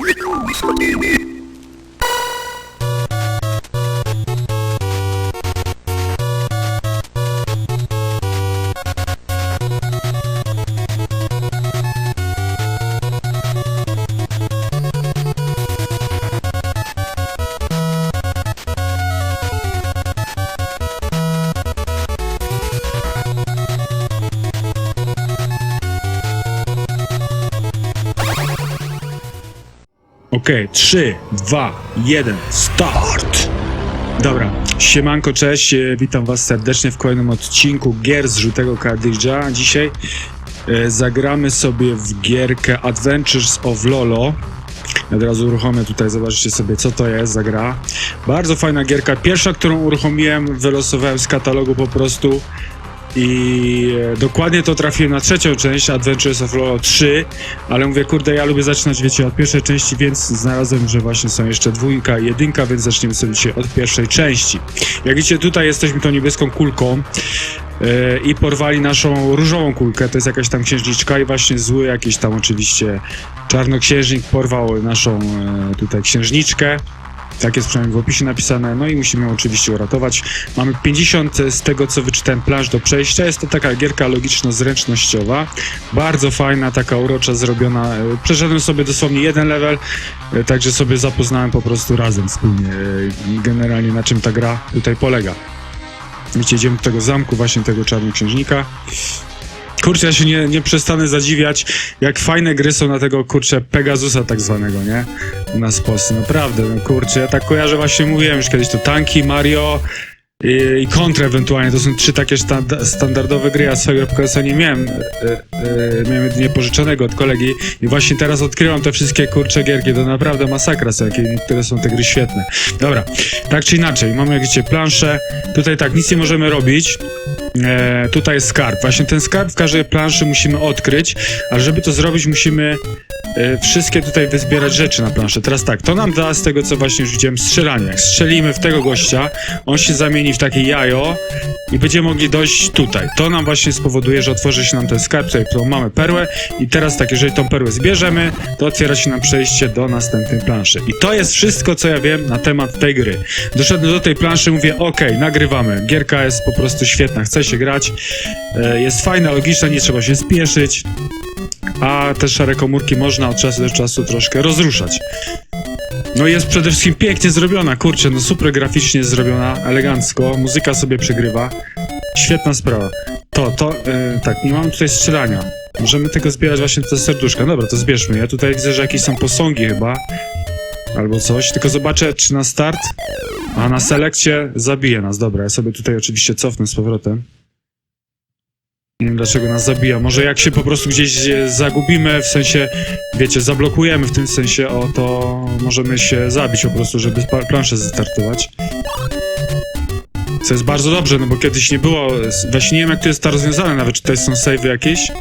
Mr. TV. Okej, 3, 2, 1, start! Dobra, siemanko, cześć, e, witam was serdecznie w kolejnym odcinku gier z żółtego kartridża. Dzisiaj e, zagramy sobie w gierkę Adventures of Lolo. Od razu uruchomię tutaj, zobaczcie sobie co to jest za gra. Bardzo fajna gierka, pierwsza, którą uruchomiłem, wylosowałem z katalogu po prostu i e, dokładnie to trafiłem na trzecią część Adventures of Lolo 3, ale mówię, kurde, ja lubię zaczynać, wiecie, od pierwszej części, więc znalazłem, że właśnie są jeszcze dwójka i jedynka, więc zaczniemy sobie dzisiaj od pierwszej części. Jak widzicie, tutaj jesteśmy tą niebieską kulką e, i porwali naszą różową kulkę, to jest jakaś tam księżniczka i właśnie zły jakiś tam oczywiście czarnoksiężnik porwał naszą e, tutaj księżniczkę. Tak jest przynajmniej w opisie napisane. No i musimy ją oczywiście uratować. Mamy 50 z tego, co wyczytałem, planż do przejścia. Jest to taka gierka logiczno-zręcznościowa. Bardzo fajna, taka urocza zrobiona. E, Przeszedłem sobie dosłownie jeden level, e, także sobie zapoznałem po prostu razem wspólnie e, generalnie na czym ta gra tutaj polega. Wiecie, idziemy do tego zamku, właśnie tego czarnoksiężnika. Kurczę, ja się nie, nie przestanę zadziwiać, jak fajne gry są na tego, kurczę, Pegasusa tak zwanego, nie? U nas w Polsce, naprawdę, no kurczę, ja tak kojarzę, właśnie mówiłem już kiedyś, to Tanki, Mario i, i Contra ewentualnie, to są trzy takie standardowe gry, ja swojego PKS-a nie miałem, e, e, miałem jedynie pożyczonego od kolegi. I właśnie teraz odkrywam te wszystkie, kurcze gierki, to naprawdę masakra są, jakie niektóre są te gry świetne. Dobra, tak czy inaczej, mamy jak widzicie planszę, tutaj tak, nic nie możemy robić, E, tutaj skarb. Właśnie ten skarb w każdej planszy musimy odkryć, a żeby to zrobić, musimy e, wszystkie tutaj wyzbierać rzeczy na planszę. Teraz tak, to nam da z tego, co właśnie już widziałem, strzelanie. Strzelimy w tego gościa, on się zamieni w takie jajo i będziemy mogli dojść tutaj. To nam właśnie spowoduje, że otworzy się nam ten skarb, tutaj którą mamy perłę i teraz tak, jeżeli tą perłę zbierzemy, to otwiera się nam przejście do następnej planszy. I to jest wszystko, co ja wiem na temat tej gry. Doszedłem do tej planszy, mówię, okej, nagrywamy. Gierka jest po prostu świetna, chce się grać, e, jest fajna, logiczna, nie trzeba się spieszyć, a te szare komórki można od czasu do czasu troszkę rozruszać. No jest przede wszystkim pięknie zrobiona, kurczę, no super graficznie zrobiona, elegancko, muzyka sobie przegrywa. Świetna sprawa. To, to, e, tak, nie mamy tutaj strzelania. Możemy tego zbierać właśnie te serduszka. Dobra, to zbierzmy. Ja tutaj widzę, że jakieś są posągi chyba. Albo coś, tylko zobaczę, czy na start, a na selekcie zabije nas. Dobra, ja sobie tutaj oczywiście cofnę z powrotem. Nie wiem dlaczego nas zabija. Może jak się po prostu gdzieś zagubimy, w sensie, wiecie, zablokujemy w tym sensie, o to możemy się zabić po prostu, żeby planszę zestartować. Co jest bardzo dobrze, no bo kiedyś nie było, właśnie nie wiem jak to jest to rozwiązane, nawet czy tutaj są savey jakieś.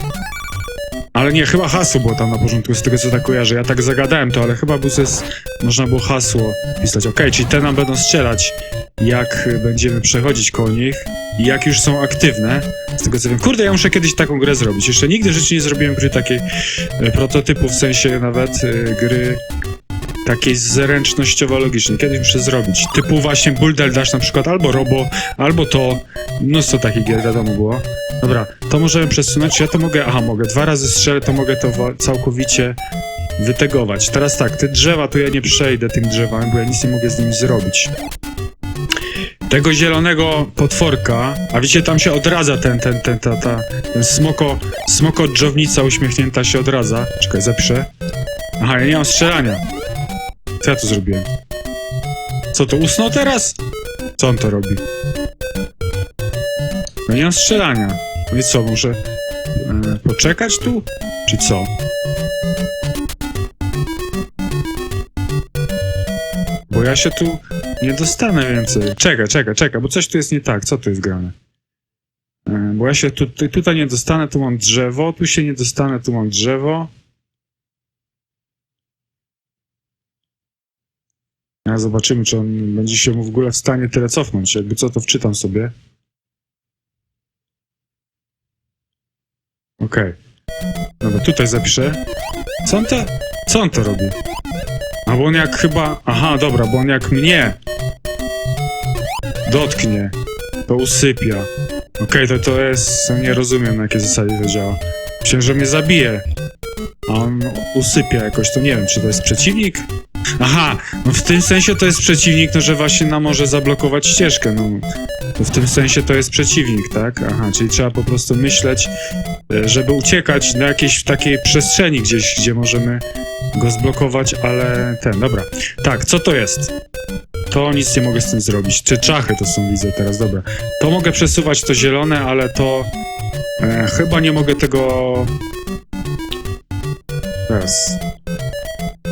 Ale nie, chyba hasło było tam na porządku, z tego co tak kojarzę. Ja tak zagadałem to, ale chyba był ses, można było hasło pisać. Okej, czyli te nam będą strzelać, jak będziemy przechodzić koło nich i jak już są aktywne. Z tego co wiem. Kurde, ja muszę kiedyś taką grę zrobić. Jeszcze nigdy w życiu nie zrobiłem gry takiej e, prototypu, w sensie nawet e, gry takiej zręcznościowo-logicznej. Kiedyś muszę zrobić. Typu właśnie Bulldel Dash na przykład, albo Robo, albo to. Mnóstwo takich gier wiadomo było. Dobra, to możemy przesunąć. Ja to mogę, aha, mogę dwa razy strzelę, to mogę to całkowicie wytegować. Teraz tak, te drzewa, to ja nie przejdę tym drzewami, bo ja nic nie mogę z nimi zrobić. Tego zielonego potworka, a wiecie, tam się odradza ten, ten, ten, ta, ta, ten smoko, smoko dżownica uśmiechnięta się odradza. Czekaj, zapiszę. Aha, ja nie mam strzelania. Co ja tu zrobiłem? Co to, usnął teraz? Co on to robi? No nie mam strzelania. I co, może e, poczekać tu? Czy co? Bo ja się tu nie dostanę więcej. Czekaj, czekaj, czekaj, bo coś tu jest nie tak. Co tu jest grane? E, Bo ja się tu, tutaj nie dostanę, tu mam drzewo, tu się nie dostanę, tu mam drzewo. A zobaczymy, czy on będzie się mu w ogóle w stanie tyle cofnąć. Jakby co, to wczytam sobie. Okej. Dobra, tutaj zapiszę. Co on to, co on to robi? bo on jak chyba... Aha, dobra, bo on jak mnie dotknie, to usypia. Okej, to to jest... Nie rozumiem, na jakiej zasadzie to działa. Myślałem, że mnie zabije. A on usypia jakoś, to nie wiem, czy to jest przeciwnik? Aha, no w tym sensie to jest przeciwnik, no że właśnie nam może zablokować ścieżkę, no. To w tym sensie to jest przeciwnik, tak? Aha, czyli trzeba po prostu myśleć, e, żeby uciekać na jakiejś takiej przestrzeni gdzieś, gdzie możemy go zblokować, ale ten, dobra. Tak, co to jest? To nic nie mogę z tym zrobić. Czy czachy to są, widzę teraz, dobra. To mogę przesuwać, to zielone, ale to... E, chyba nie mogę tego... Teraz.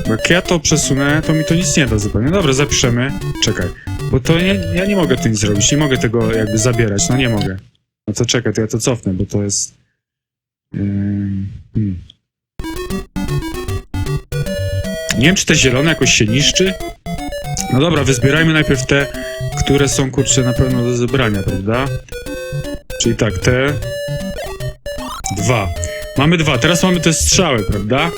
Jak ja to przesunę, to mi to nic nie da zupełnie. Dobra, zapiszemy. Czekaj. Bo to nie, ja nie mogę tym nic zrobić. Nie mogę tego jakby zabierać. No nie mogę. No to czekaj, to ja to cofnę, bo to jest... Ym, hmm. Nie wiem, czy te zielone jakoś się niszczy. No dobra, wyzbierajmy najpierw te, które są kurczę na pewno do zebrania, prawda? Czyli tak, te... Dwa. Mamy dwa. Teraz mamy te strzały, prawda?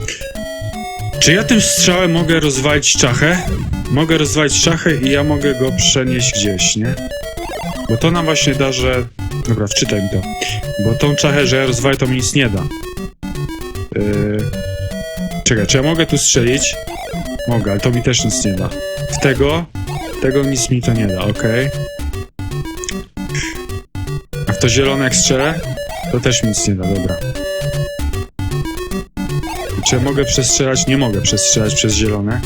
Czy ja tym strzałem mogę rozwalić czachę? Mogę rozwalić czachę i ja mogę go przenieść gdzieś, nie? Bo to nam właśnie da, że... Dobra, wczytaj mi to. Bo tą czachę, że ja rozwalę, to mi nic nie da. Yy... Czekaj, czy ja mogę tu strzelić? Mogę, ale to mi też nic nie da. W tego? Tego nic mi to nie da, okej. A w to zielone jak strzelę? To też mi nic nie da, dobra. Czy mogę przestrzelać? Nie mogę przestrzelać przez zielone.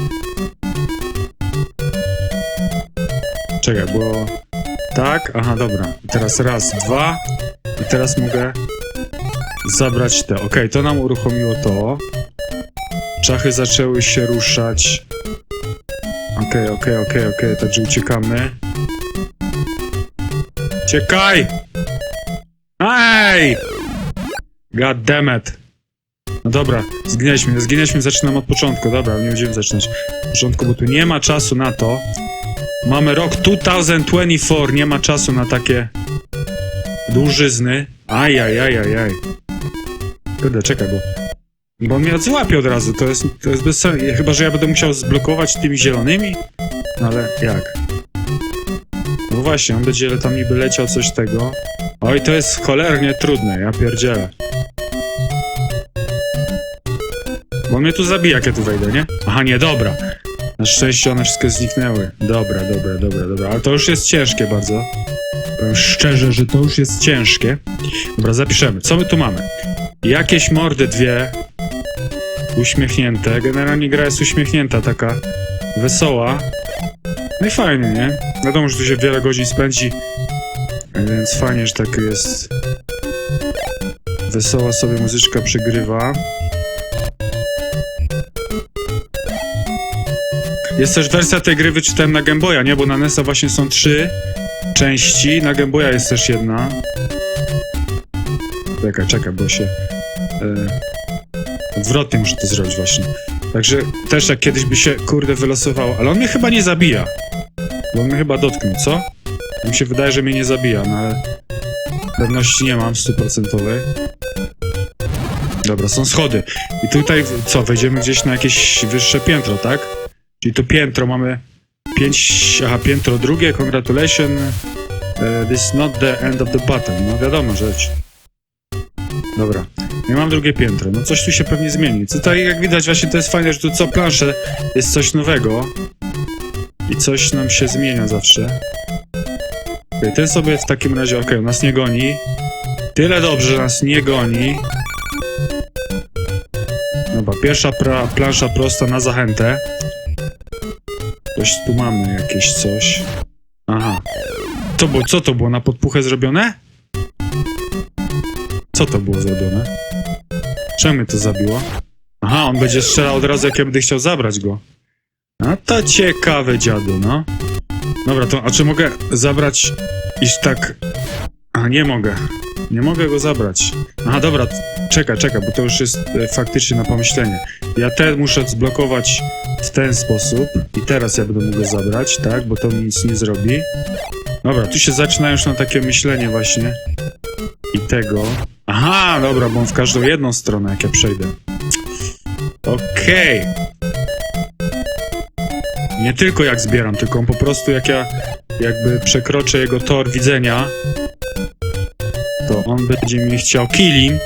Czekaj, bo... Tak? Aha, dobra. Teraz raz, dwa. I teraz mogę zabrać te. Okej, to nam uruchomiło to. Czachy zaczęły się ruszać. Okej, okej, okej, okej, także uciekamy. Ciekaj! Ej! God damn it. No dobra, zginęliśmy, zginęliśmy, zaczynam od początku, dobra, nie będziemy zaczynać od początku, bo tu nie ma czasu na to. Mamy rok 2024, nie ma czasu na takie dłużyzny. Aj, aj, aj, aj, aj. Kurde, czekaj, bo... Bo on mnie złapie od razu, to jest, to jest bez sensu. Chyba, że ja będę musiał zblokować tymi zielonymi? No ale jak? No właśnie, on będzie tam niby leciał coś tego. Oj, to jest cholernie trudne, ja pierdzielę. Bo mnie tu zabija, jak ja tu wejdę, nie? Aha, nie, dobra. Na szczęście one wszystkie zniknęły. Dobra, dobra, dobra, dobra. Ale to już jest ciężkie bardzo. Powiem szczerze, że to już jest ciężkie. Dobra, zapiszemy. Co my tu mamy? Jakieś mordy dwie. Uśmiechnięte. Generalnie gra jest uśmiechnięta, taka wesoła. No i fajnie, nie? Wiadomo, że tu się wiele godzin spędzi. Więc fajnie, że tak jest. Wesoła sobie muzyczka przygrywa. Jest też wersja tej gry wyczytałem na Game Boya, nie? Bo na NES-a właśnie są trzy części, na Game Boya jest też jedna. Czekaj, czekaj, bo się... E, odwrotnie muszę to zrobić właśnie. Także też jak kiedyś by się, kurde, wylosowało. Ale on mnie chyba nie zabija. Bo on mnie chyba dotknął, co? Mi się wydaje, że mnie nie zabija, no ale... Pewności nie mam stuprocentowej. Dobra, są schody. I tutaj, co, wejdziemy gdzieś na jakieś wyższe piętro, tak? Czyli to piętro mamy 5, aha, piętro drugie, congratulations. Uh, this is not the end of the button. No wiadomo rzecz. Dobra, ja mam drugie piętro. No coś tu się pewnie zmieni. Tutaj jak widać właśnie to jest fajne, że tu co planszę jest coś nowego. I coś nam się zmienia zawsze. Okay, ten sobie w takim razie, okej, okay, nas nie goni. Tyle dobrze, że nas nie goni. Dobra, pierwsza pra, plansza prosta na zachętę. Coś tu mamy, jakieś coś. Aha. To było, co to było? Na podpuchę zrobione? Co to było zrobione? Czemu to zabiło? Aha, on będzie strzelał od razu, jak ja będę chciał zabrać go. A to ciekawe, dziadu, no. Dobra, to, a czy mogę zabrać iść tak... A, nie mogę. Nie mogę go zabrać. Aha, dobra, czekaj, czekaj, bo to już jest e, faktycznie na pomyślenie. Ja te muszę zblokować w ten sposób i teraz ja będę mógł go zabrać, tak, bo to mi nic nie zrobi. Dobra, tu się zaczyna już na takie myślenie właśnie. I tego. Aha, dobra, bo on w każdą jedną stronę, jak ja przejdę. Okej. Nie tylko jak zbieram, tylko on po prostu jak ja jakby przekroczę jego tor widzenia, to on będzie mi chciał killing.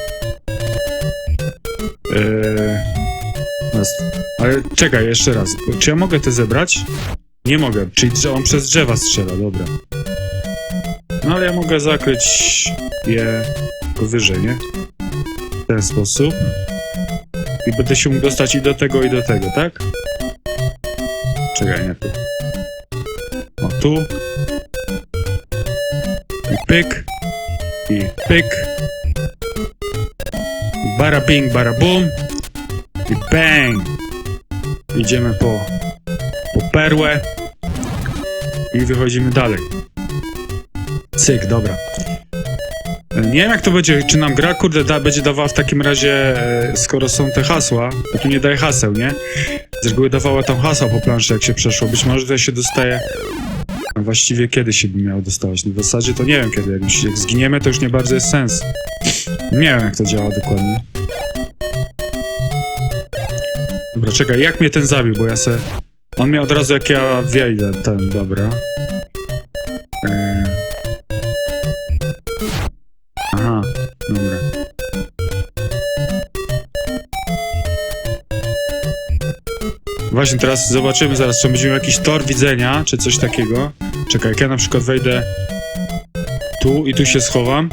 Ale czekaj, jeszcze raz. Czy ja mogę te zebrać? Nie mogę, czyli że on przez drzewa strzela, dobra. No ale ja mogę zakryć je powyżej, nie? W ten sposób. I będę się mógł dostać i do tego, i do tego, tak? Czekaj, nie tu. O, tu. I pyk. I pyk. Bara bing, bara bum. I bang. Idziemy po, po perłę. I wychodzimy dalej. Cyk, dobra. E, Nie wiem jak to będzie, czy nam gra, kurde, da, będzie dawała w takim razie, e, skoro są te hasła, to tu nie daje haseł, nie? Z reguły dawała tam hasła po planszy, jak się przeszło. Być może to się dostaje. A właściwie kiedy się by miało dostawać? No w zasadzie to nie wiem kiedy. Jak, jak zginiemy, to już nie bardzo jest sens. Nie wiem jak to działa dokładnie. Dobra, czekaj, jak mnie ten zabił, bo ja se... On mnie od razu jak ja wejdę, ten, dobra. Eee... Aha, dobra. Właśnie teraz zobaczymy zaraz, czy będziemy jakiś tor widzenia, czy coś takiego. Czekaj, jak ja na przykład wejdę tu i tu się schowam.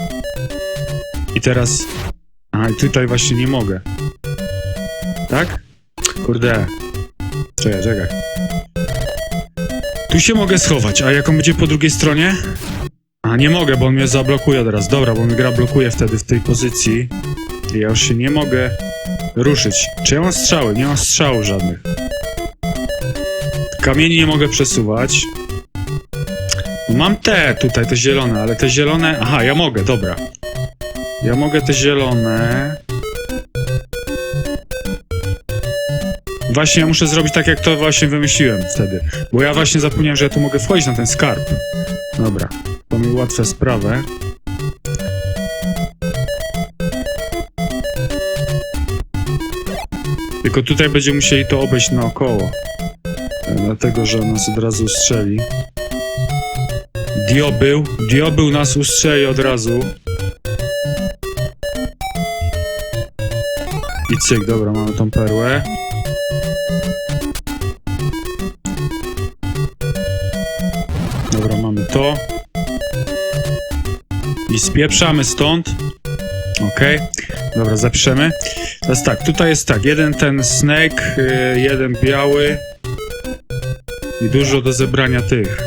I teraz... Aha, i tutaj właśnie nie mogę. Tak? Kurde. Czekaj, czekaj. Tu się mogę schować, a jak on będzie po drugiej stronie? A nie mogę, bo on mnie zablokuje od razu. Dobra, bo mnie gra blokuje wtedy w tej pozycji. I ja już się nie mogę ruszyć. Czy ja mam strzały? Nie mam strzałów żadnych. Kamieni nie mogę przesuwać. Mam te tutaj, te zielone, ale te zielone... Aha, ja mogę, dobra. Ja mogę te zielone... Właśnie ja muszę zrobić tak, jak to właśnie wymyśliłem wtedy. Bo ja właśnie zapomniałem, że ja tu mogę wchodzić na ten skarb. Dobra, to mi ułatwia sprawę. Tylko tutaj będziemy musieli to obejść naokoło. E, Dlatego, że nas od razu strzeli. Diobył, Diobył nas ustrzeli od razu. I cyk, dobra, mamy tą perłę. I spieprzamy stąd. Okej. Dobra, zapiszemy. Teraz tak, tutaj jest tak, jeden ten snake, y, jeden biały i dużo do zebrania tych.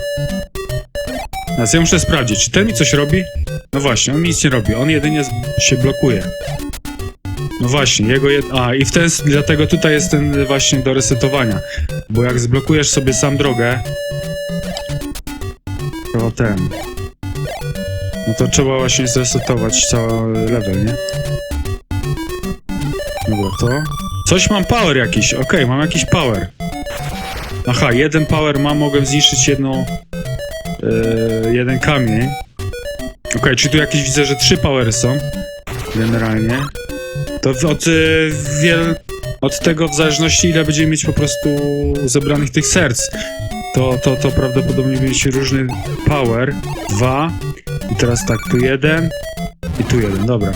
Teraz ja muszę sprawdzić, czy ten mi coś robi? No właśnie, on mi nic nie robi, on jedynie się blokuje. No właśnie, jego jed... A, i w ten... dlatego tutaj jest ten właśnie do resetowania. Bo jak zblokujesz sobie sam drogę, to ten... No to trzeba właśnie zresetować cały level, nie? Dobra, to... Coś mam power jakiś, okej, mam jakiś power. Aha, jeden power mam, mogę zniszczyć jedną... Yy, jeden kamień. Okej, czyli tu jakieś widzę, że trzy powery są. Generalnie. To od, y, wiel... od tego w zależności ile będziemy mieć po prostu zebranych tych serc, to, to, to prawdopodobnie będzie mieć różny power. Dwa. I teraz tak, tu jeden. I tu jeden, dobra.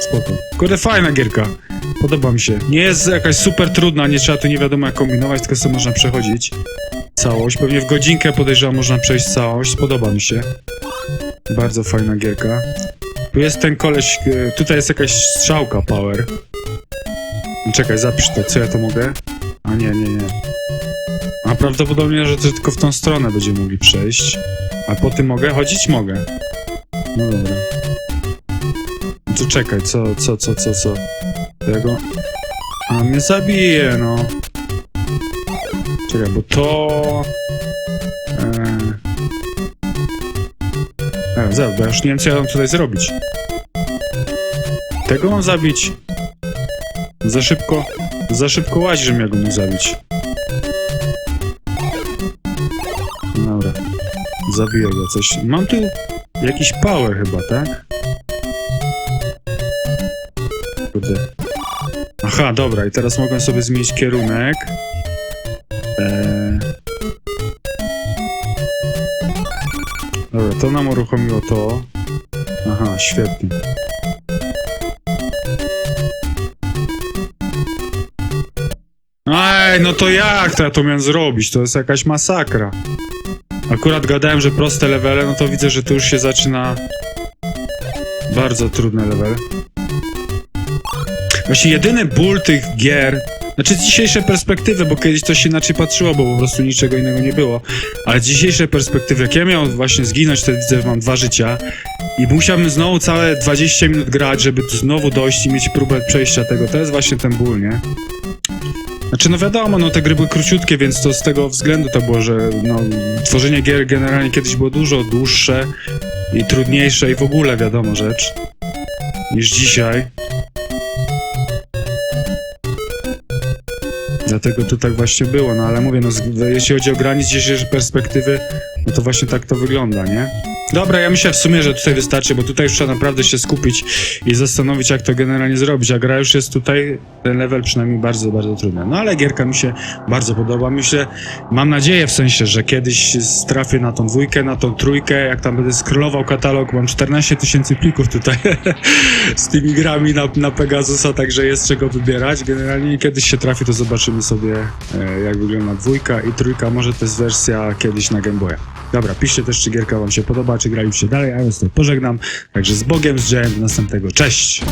Spoko. Kurde, fajna gierka. Podoba mi się. Nie jest jakaś super trudna, nie trzeba tu nie wiadomo jak kombinować, tylko sobie można przechodzić całość. Pewnie w godzinkę podejrzewam można przejść całość. Podoba mi się. Bardzo fajna gierka. Tu jest ten koleś, e, tutaj jest jakaś strzałka power. Czekaj, zapisz to, co ja to mogę? A nie, nie, nie. A prawdopodobnie, że tylko w tą stronę będziemy mogli przejść. A po tym mogę chodzić? Mogę. No dobra. To czekaj, co, co, co, co, co? Tego... A mnie zabije, no. Czekaj, bo to... Eee... E, zaraz, bo ja już nie wiem, co ja mam tutaj zrobić. Tego mam zabić. Za szybko, za szybko łazi, żebym ja go mógł zabić. Dobra. Zabiję go coś. Mam tu Jakiś power chyba, tak? Aha, dobra, i teraz mogę sobie zmienić kierunek. Eee... Dobra, to nam uruchomiło to. Aha, świetnie. Ej, no to jak to ja to miałem zrobić? To jest jakaś masakra. Akurat gadałem, że proste levele, no to widzę, że to już się zaczyna bardzo trudne level. Właśnie jedyny ból tych gier, znaczy z dzisiejszej perspektywy, bo kiedyś się inaczej patrzyło, bo po prostu niczego innego nie było, ale z dzisiejszej perspektywy, jak ja miałem właśnie zginąć, to widzę, że mam dwa życia i musiałbym znowu całe 20 minut grać, żeby tu znowu dojść i mieć próbę przejścia tego, to jest właśnie ten ból, nie? Znaczy, no wiadomo, no te gry były króciutkie, więc to z tego względu to było, że no, tworzenie gier generalnie kiedyś było dużo dłuższe i trudniejsze i w ogóle wiadomo rzecz niż dzisiaj. Dlatego to tak właśnie było, no ale mówię, no jeśli chodzi o granic dzisiejszej perspektywy, no to właśnie tak to wygląda, nie? Dobra, ja myślę w sumie, że tutaj wystarczy, bo tutaj już trzeba naprawdę się skupić i zastanowić, jak to generalnie zrobić, a gra już jest tutaj, ten level przynajmniej bardzo, bardzo trudny. No ale gierka mi się bardzo podoba, myślę, mam nadzieję w sensie, że kiedyś trafię na tą dwójkę, na tą trójkę, jak tam będę scrollował katalog, mam 14 tysięcy plików tutaj z tymi grami na, na Pegasusa, także jest czego wybierać. Generalnie kiedyś się trafi, to zobaczymy sobie, e, jak wygląda dwójka i trójka, może to jest wersja kiedyś na Game Boya. Dobra, piszcie też, czy gierka wam się podoba, czy graliście dalej, a ja to pożegnam. Także z Bogiem, z dziełem, do następnego. Cześć!